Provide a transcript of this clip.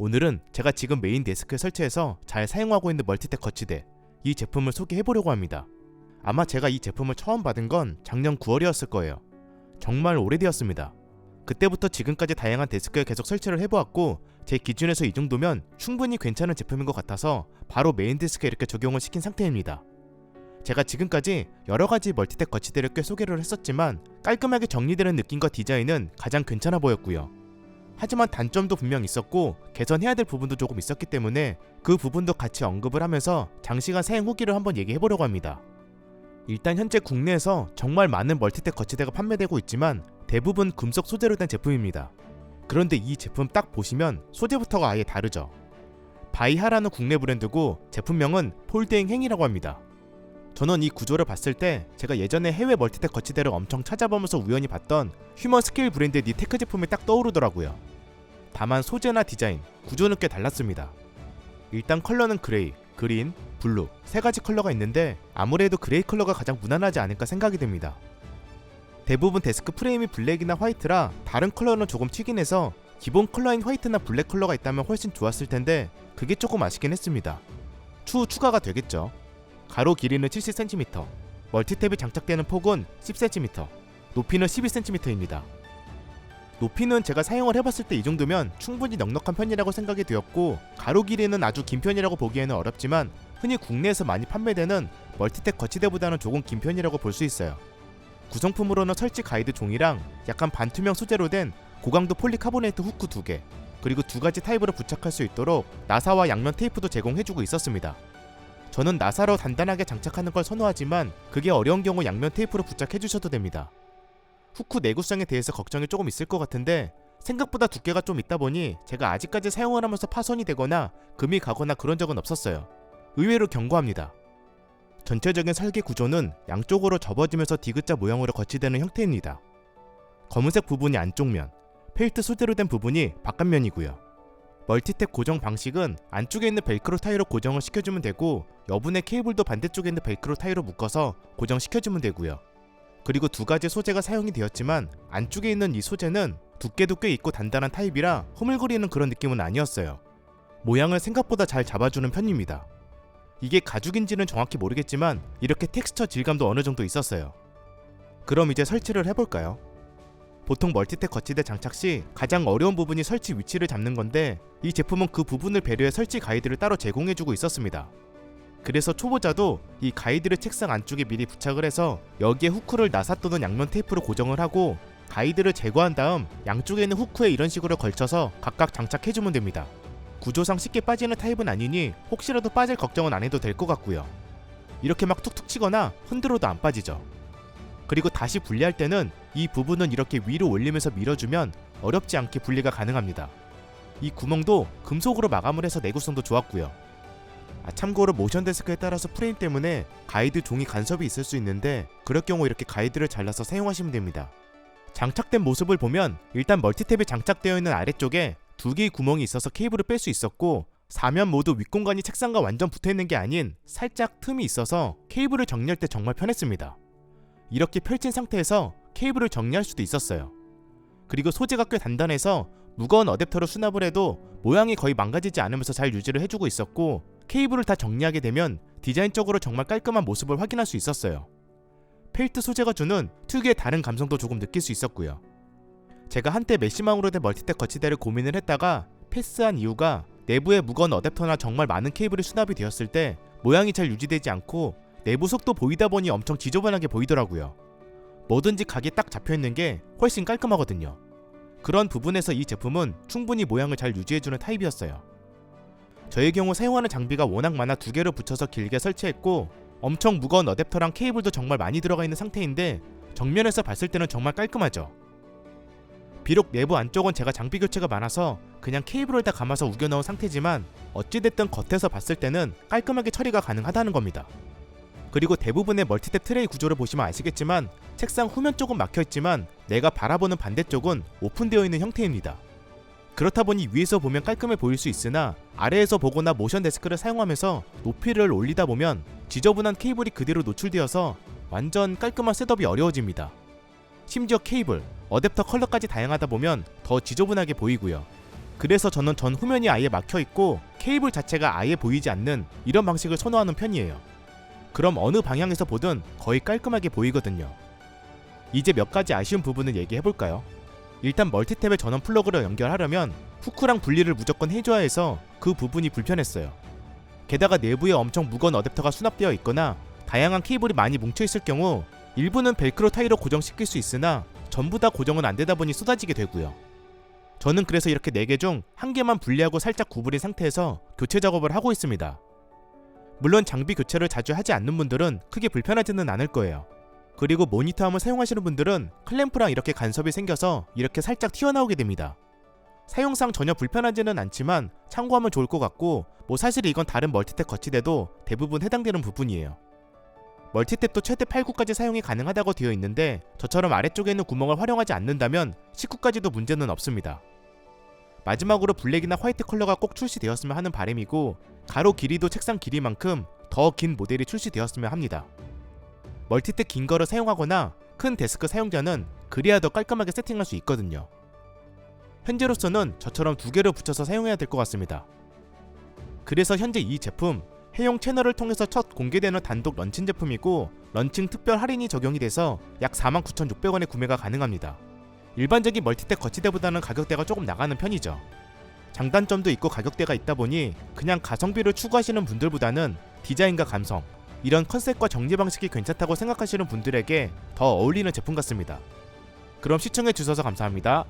오늘은 제가 지금 메인 데스크에 설치해서 잘 사용하고 있는 멀티탭 거치대 이 제품을 소개해보려고 합니다. 아마 제가 이 제품을 처음 받은 건 작년 9월이었을 거예요. 정말 오래되었습니다. 그때부터 지금까지 다양한 데스크에 계속 설치를 해보았고 제 기준에서 이 정도면 충분히 괜찮은 제품인 것 같아서 바로 메인 데스크에 이렇게 적용을 시킨 상태입니다. 제가 지금까지 여러 가지 멀티탭 거치대를 꽤 소개를 했었지만 깔끔하게 정리되는 느낌과 디자인은 가장 괜찮아 보였고요. 하지만 단점도 분명 있었고 개선해야 될 부분도 조금 있었기 때문에 그 부분도 같이 언급을 하면서 장시간 사용 후기를 한번 얘기해 보려고 합니다. 일단 현재 국내에서 정말 많은 멀티탭 거치대가 판매되고 있지만 대부분 금속 소재로 된 제품입니다. 그런데 이 제품 딱 보시면 소재부터가 아예 다르죠. 바이하라는 국내 브랜드고 제품명은 폴드행 행이라고 합니다. 저는 이 구조를 봤을 때 제가 예전에 해외 멀티탭 거치대를 엄청 찾아보면서 우연히 봤던 휴먼 스케일 브랜드의 니테크 제품이 딱 떠오르더라고요. 다만 소재나 디자인, 구조는 꽤 달랐습니다. 일단 컬러는 그레이, 그린, 블루 세 가지 컬러가 있는데 아무래도 그레이 컬러가 가장 무난하지 않을까 생각이 됩니다. 대부분 데스크 프레임이 블랙이나 화이트라 다른 컬러는 조금 튀긴 해서 기본 컬러인 화이트나 블랙 컬러가 있다면 훨씬 좋았을 텐데 그게 조금 아쉽긴 했습니다. 추후 추가가 되겠죠. 가로 길이는 70cm, 멀티탭이 장착되는 폭은 10cm, 높이는 12cm입니다. 높이는 제가 사용을 해봤을 때 이 정도면 충분히 넉넉한 편이라고 생각이 되었고 가로 길이는 아주 긴 편이라고 보기에는 어렵지만 흔히 국내에서 많이 판매되는 멀티탭 거치대보다는 조금 긴 편이라고 볼 수 있어요. 구성품으로는 설치 가이드 종이랑 약간 반투명 소재로 된 고강도 폴리카보네이트 후크 2개 그리고 두 가지 타입으로 부착할 수 있도록 나사와 양면 테이프도 제공해주고 있었습니다. 저는 나사로 단단하게 장착하는 걸 선호하지만 그게 어려운 경우 양면 테이프로 부착해주셔도 됩니다. 후크 내구성에 대해서 걱정이 조금 있을 것 같은데 생각보다 두께가 좀 있다 보니 제가 아직까지 사용을 하면서 파손이 되거나 금이 가거나 그런 적은 없었어요. 의외로 견고합니다. 전체적인 설계 구조는 양쪽으로 접어지면서 디귿자 모양으로 거치되는 형태입니다. 검은색 부분이 안쪽 면, 펠트 소재로 된 부분이 바깥면이고요. 멀티탭 고정 방식은 안쪽에 있는 벨크로 타이로 고정을 시켜주면 되고 여분의 케이블도 반대쪽에 있는 벨크로 타이로 묶어서 고정시켜주면 되고요. 그리고 두 가지 소재가 사용이 되었지만 안쪽에 있는 이 소재는 두께도 꽤 있고 단단한 타입이라 흐물거리는 그런 느낌은 아니었어요. 모양을 생각보다 잘 잡아주는 편입니다. 이게 가죽인지는 정확히 모르겠지만 이렇게 텍스처 질감도 어느 정도 있었어요. 그럼 이제 설치를 해볼까요? 보통 멀티탭 거치대 장착 시 가장 어려운 부분이 설치 위치를 잡는 건데 이 제품은 그 부분을 배려해 설치 가이드를 따로 제공해주고 있었습니다. 그래서 초보자도 이 가이드를 책상 안쪽에 미리 부착을 해서 여기에 후크를 나사 또는 양면 테이프로 고정을 하고 가이드를 제거한 다음 양쪽에 있는 후크에 이런 식으로 걸쳐서 각각 장착해주면 됩니다. 구조상 쉽게 빠지는 타입은 아니니 혹시라도 빠질 걱정은 안 해도 될 것 같고요. 이렇게 막 툭툭 치거나 흔들어도 안 빠지죠. 그리고 다시 분리할 때는 이 부분은 이렇게 위로 올리면서 밀어주면 어렵지 않게 분리가 가능합니다. 이 구멍도 금속으로 마감을 해서 내구성도 좋았고요. 아, 참고로 모션 데스크에 따라서 프레임 때문에 가이드 종이 간섭이 있을 수 있는데 그럴 경우 이렇게 가이드를 잘라서 사용하시면 됩니다. 장착된 모습을 보면 일단 멀티탭이 장착되어 있는 아래쪽에 두 개의 구멍이 있어서 케이블을 뺄 수 있었고 사면 모두 윗공간이 책상과 완전 붙어 있는 게 아닌 살짝 틈이 있어서 케이블을 정리할 때 정말 편했습니다. 이렇게 펼친 상태에서 케이블을 정리할 수도 있었어요. 그리고 소재가 꽤 단단해서 무거운 어댑터로 수납을 해도 모양이 거의 망가지지 않으면서 잘 유지를 해주고 있었고 케이블을 다 정리하게 되면 디자인적으로 정말 깔끔한 모습을 확인할 수 있었어요. 펠트 소재가 주는 특유의 다른 감성도 조금 느낄 수 있었고요. 제가 한때 메시망으로 된 멀티탭 거치대를 고민을 했다가 패스한 이유가 내부에 무거운 어댑터나 정말 많은 케이블이 수납이 되었을 때 모양이 잘 유지되지 않고 내부 속도 보이다 보니 엄청 지저분하게 보이더라고요. 뭐든지 각이 딱 잡혀 있는 게 훨씬 깔끔하거든요. 그런 부분에서 이 제품은 충분히 모양을 잘 유지해주는 타입이었어요. 저의 경우 사용하는 장비가 워낙 많아 두 개를 붙여서 길게 설치했고 엄청 무거운 어댑터랑 케이블도 정말 많이 들어가 있는 상태인데 정면에서 봤을 때는 정말 깔끔하죠. 비록 내부 안쪽은 제가 장비 교체가 많아서 그냥 케이블을 다 감아서 우겨 넣은 상태지만 어찌됐든 겉에서 봤을 때는 깔끔하게 처리가 가능하다는 겁니다. 그리고 대부분의 멀티탭 트레이 구조를 보시면 아시겠지만 책상 후면 쪽은 막혀 있지만 내가 바라보는 반대쪽은 오픈되어 있는 형태입니다. 그렇다 보니 위에서 보면 깔끔해 보일 수 있으나 아래에서 보거나 모션 데스크를 사용하면서 높이를 올리다 보면 지저분한 케이블이 그대로 노출되어서 완전 깔끔한 셋업이 어려워집니다. 심지어 케이블, 어댑터 컬러까지 다양하다 보면 더 지저분하게 보이고요. 그래서 저는 전 후면이 아예 막혀 있고 케이블 자체가 아예 보이지 않는 이런 방식을 선호하는 편이에요. 그럼 어느 방향에서 보든 거의 깔끔하게 보이거든요. 이제 몇 가지 아쉬운 부분을 얘기해 볼까요? 일단 멀티탭에 전원 플러그를 연결하려면 후크랑 분리를 무조건 해줘야 해서 그 부분이 불편했어요. 게다가 내부에 엄청 무거운 어댑터가 수납되어 있거나 다양한 케이블이 많이 뭉쳐 있을 경우 일부는 벨크로 타이로 고정시킬 수 있으나 전부 다 고정은 안 되다 보니 쏟아지게 되고요. 저는 그래서 이렇게 4개 중 한 개만 분리하고 살짝 구부린 상태에서 교체 작업을 하고 있습니다. 물론 장비 교체를 자주 하지 않는 분들은 크게 불편하지는 않을 거예요. 그리고 모니터함을 사용하시는 분들은 클램프랑 이렇게 간섭이 생겨서 이렇게 살짝 튀어나오게 됩니다. 사용상 전혀 불편하지는 않지만 참고하면 좋을 것 같고 뭐 사실 이건 다른 멀티탭 거치대도 대부분 해당되는 부분이에요. 멀티탭도 최대 8구까지 사용이 가능하다고 되어 있는데 저처럼 아래쪽에 있는 구멍을 활용하지 않는다면 19까지도 문제는 없습니다. 마지막으로 블랙이나 화이트 컬러가 꼭 출시되었으면 하는 바람이고 가로 길이도 책상 길이만큼 더 긴 모델이 출시되었으면 합니다. 멀티탭 긴 거를 사용하거나 큰 데스크 사용자는 그래야 더 깔끔하게 세팅할 수 있거든요. 현재로서는 저처럼 두 개를 붙여서 사용해야 될 것 같습니다. 그래서 현재 이 제품 해용 채널을 통해서 첫 공개되는 단독 런칭 제품이고 런칭 특별 할인이 적용이 돼서 약 49,600원에 구매가 가능합니다. 일반적인 멀티탭 거치대보다는 가격대가 조금 나가는 편이죠. 장단점도 있고 가격대가 있다 보니 그냥 가성비를 추구하시는 분들보다는 디자인과 감성, 이런 컨셉과 정리 방식이 괜찮다고 생각하시는 분들에게 더 어울리는 제품 같습니다. 그럼 시청해 주셔서 감사합니다.